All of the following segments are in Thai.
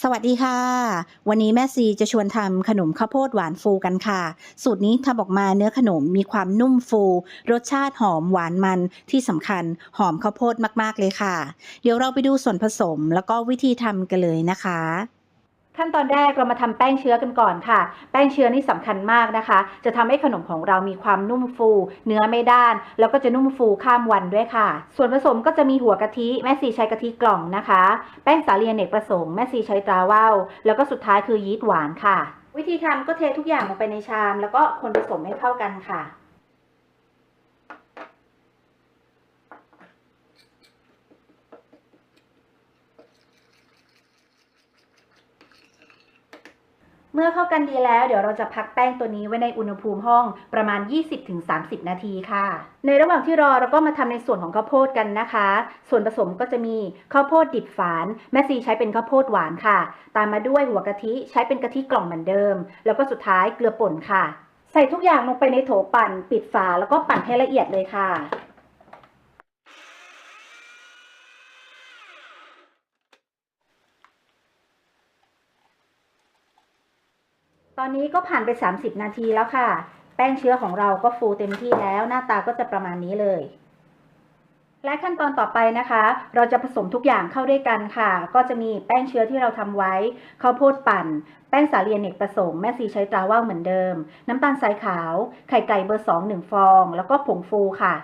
สวัสดีค่ะ วันนี้แม่ซีจะชวนทำขนมข้าวโพดหวานฟูกันค่ะ สูตรนี้ทำออกมาเนื้อขนมมีความนุ่มฟู รสชาติหอมหวานมันที่สำคัญหอมข้าวโพดมากๆเลยค่ะ เดี๋ยวเราไปดูส่วนผสมแล้วก็วิธีทำกันเลยนะคะ ขั้นตอนแรกเรามาทำแป้งเชื้อกันก่อนค่ะ แป้งเชื้อนี่สำคัญมากนะคะ จะทำให้ขนมของเรามีความนุ่มฟู เนื้อไม่ด้าน แล้วก็จะนุ่มฟูข้ามวันด้วยค่ะ ส่วนผสมก็จะมีหัวกะทิแม่ซีใช้กะทิกล่องนะคะ แป้งสาลีเนกประสงค์แม่ซีใช้ตราว่าวแล้วก็สุดท้ายคือยีสต์หวานค่ะ วิธีทำก็เททุกอย่างลงไปในชาม แล้วก็คนผสมให้เข้ากันค่ะ เมื่อเข้ากันดีแล้วเดี๋ยวเราจะพักแป้งตัวนี้ไว้ในอุณหภูมิห้องประมาณ 20-30 นาทีค่ะ ในระหว่างที่รอเราก็มาทำในส่วนของข้าวโพดกันนะคะ ส่วนผสมก็จะมีข้าวโพดดิบฝานแม่ซีใช้เป็นข้าวโพดหวานค่ะ ตามมาด้วยหัวกะทิใช้เป็นกะทิกล่องเหมือนเดิม แล้วก็สุดท้ายเกลือป่นค่ะ ใส่ทุกอย่างลงไปในโถปั่น ปิดฝาแล้วก็ปั่นให้ละเอียดเลยค่ะ อนนี้ก็ผ่านไป 30 นาทีแล้วค่ะ แป้งเชื้อของเราก็ฟูเต็มที่แล้วหน้าตาก็จะประมาณนี้เลย และขั้นตอนต่อไปนะคะ เราจะผสมทุกอย่างเข้าด้วยกันค่ะ ก็จะมีแป้งเชื้อที่เราทำไว้ข้าวโพดปั่น แป้งสาลีเนกประสงค์แม่ซีใช้ตราว่าวเหมือนเดิม น้ำตาลทรายขาว ไข่ไก่เบอร์สองหนึ่งฟอง แล้วก็ผงฟูค่ะ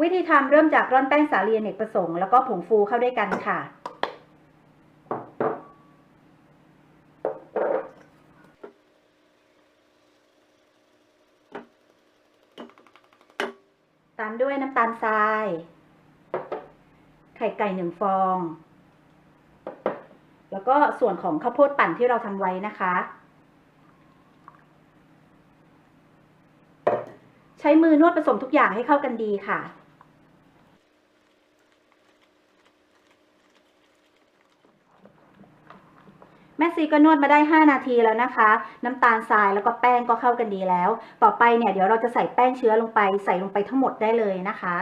วิธีทำเริ่มจากร่อนแป้งสาลีเนกประสงค์แล้วก็ผงฟูเข้าด้วยกันค่ะ ตามด้วยน้ำตาลทราย ไข่ไก่หนึ่งฟอง แล้วก็ส่วนของข้าวโพดปั่นที่เราทำไว้นะคะ ใช้มือนวดผสมทุกอย่างให้เข้ากันดีค่ะ แม่ซีก็นวดมาได้ 5 นาทีแล้วนะคะ น้ำตาลทรายแล้วก็แป้งก็เข้ากันดีแล้ว ต่อไปเนี่ยเดี๋ยวเราจะใส่แป้งเชื้อลงไป ใส่ลงไปทั้งหมดได้เลยนะคะ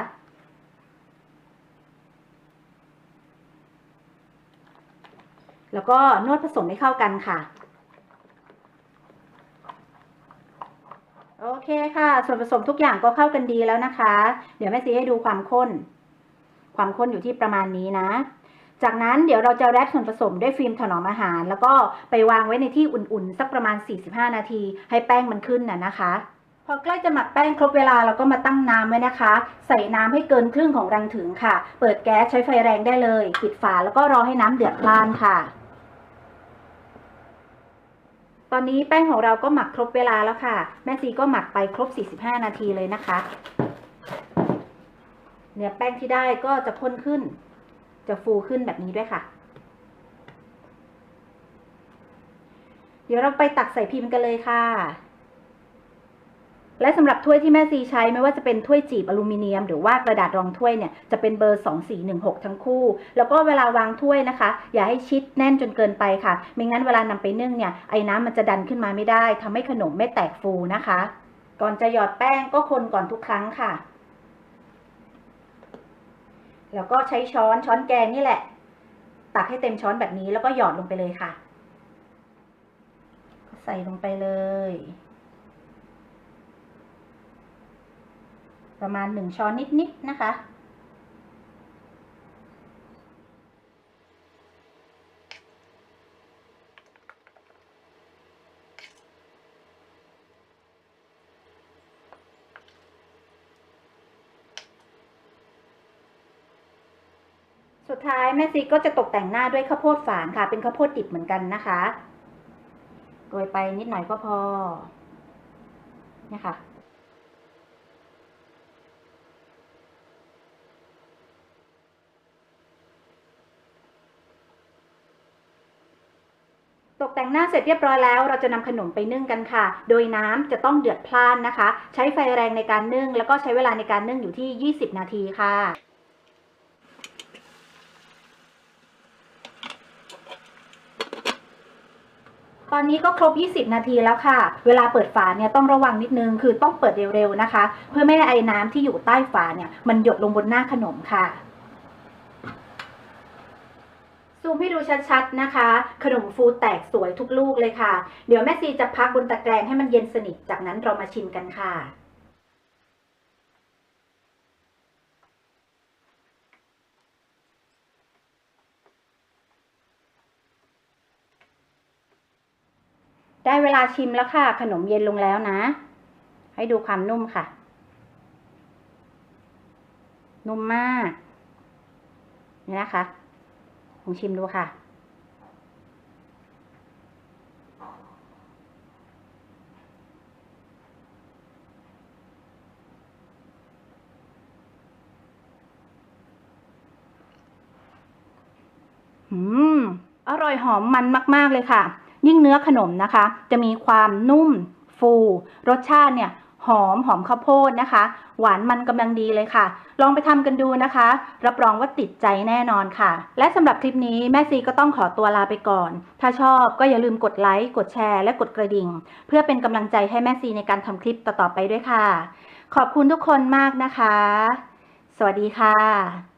แล้วก็นวดผสมให้เข้ากันค่ะ โอเคค่ะ ส่วนผสมทุกอย่างก็เข้ากันดีแล้วนะคะ เดี๋ยวแม่ซีให้ดูความข้น ความข้นอยู่ที่ประมาณนี้นะ จากนั้นเดี๋ยวเราจะแรปส่วนผสมด้วยฟิล์มถนอมอาหาร แล้วก็ไปวางไว้ในที่อุ่นๆ สักประมาณ 45 นาที ให้แป้งมันขึ้นน่ะนะคะ พอใกล้จะหมักแป้งครบเวลาเราก็มาตั้งน้ำไว้นะคะ ใส่น้ำให้เกินครึ่งของรังถึงค่ะ เปิดแก๊สใช้ไฟแรงได้เลย ปิดฝาแล้วก็รอให้น้ำเดือดพล่านค่ะตอนนี้แป้งของเราก็หมักครบเวลาแล้วค่ะ แม่ซีก็หมักไปครบ 45 นาทีเลยนะคะ เนื้อแป้งที่ได้ก็จะข้นขึ้น จะฟูขึ้นแบบนี้ด้วยค่ะ เดี๋ยวเราไปตักใส่พิมพ์กันเลยค่ะ และสำหรับถ้วยที่แม่ซีใช้ไม่ว่าจะเป็นถ้วยจีบอลูมิเนียม หรือว่ากระดาษรองถ้วยเนี่ยจะเป็นเบอร์ 2416 ทั้งคู่ แล้วก็เวลาวางถ้วยนะคะ อย่าให้ชิดแน่นจนเกินไปค่ะ ไม่งั้นเวลานำไปนึ่งเนี่ยไอ้น้ำมันจะดันขึ้นมาไม่ได้ทำให้ขนมไม่แตกฟูนะคะ ก่อนจะหยอดแป้งก็คนก่อนทุกครั้งค่ะ แล้วก็ใช้ช้อนช้อนแกงนี่แหละ ตักให้เต็มช้อนแบบนี้แล้วก็หยอดลงไปเลยค่ะ ใส่ลงไปเลย ประมาณหนึ่งช้อนนิดๆนะคะ สุดท้ายแม่ซีก็จะตกแต่งหน้าด้วยข้าวโพดฝานค่ะ เป็นข้าวโพดดิบเหมือนกันนะคะโรยไปนิดหน่อยก็พอเนี่ยค่ะตกแต่งหน้าเสร็จเรียบร้อยแล้ว เราจะนำขนมไปนึ่งกันค่ะ โดยน้ำจะต้องเดือดพล่านนะคะ ใช้ไฟแรงในการนึ่ง แล้วก็ใช้เวลาในการนึ่งอยู่ที่ 20 นาทีค่ะ อนนี้ก็ครบ 20 นาทีแล้วค่ะ เวลาเปิดฝาเนี่ยต้องระวังนิดนึง คือต้องเปิดเร็วๆนะคะ เพื่อไม่ให้ไอ้น้ำที่อยู่ใต้ฝาเนี่ยมันหยดลงบนหน้าขนมค่ะซูมให้ดูชัดๆนะคะ ขนมฟูแตกสวยทุกลูกเลยค่ะ เดี๋ยวแม่ซีจะพักบนตะแกรงให้มันเย็นสนิท จากนั้นเรามาชิมกันค่ะ ได้เวลาชิมแล้วค่ะ ขนมเย็นลงแล้วนะ ให้ดูความนุ่มค่ะ นุ่มมากนี่นะคะลองชิมดูค่ะ อืม อร่อยหอมมันมาก ๆ เลยค่ะ ยิ่งเนื้อขนมนะคะ จะมีความนุ่มฟู รสชาติเนี่ยหอมหอมข้าวโพดนะคะ หวานมันกำลังดีเลยค่ะ ลองไปทำกันดูนะคะ รับรองว่าติดใจแน่นอนค่ะ และสำหรับคลิปนี้แม่ซีก็ต้องขอตัวลาไปก่อน ถ้าชอบก็อย่าลืมกดไลค์กดแชร์และกดกระดิ่ง เพื่อเป็นกำลังใจให้แม่ซีในการทำคลิปต่อๆไปด้วยค่ะ ขอบคุณทุกคนมากนะคะ สวัสดีค่ะ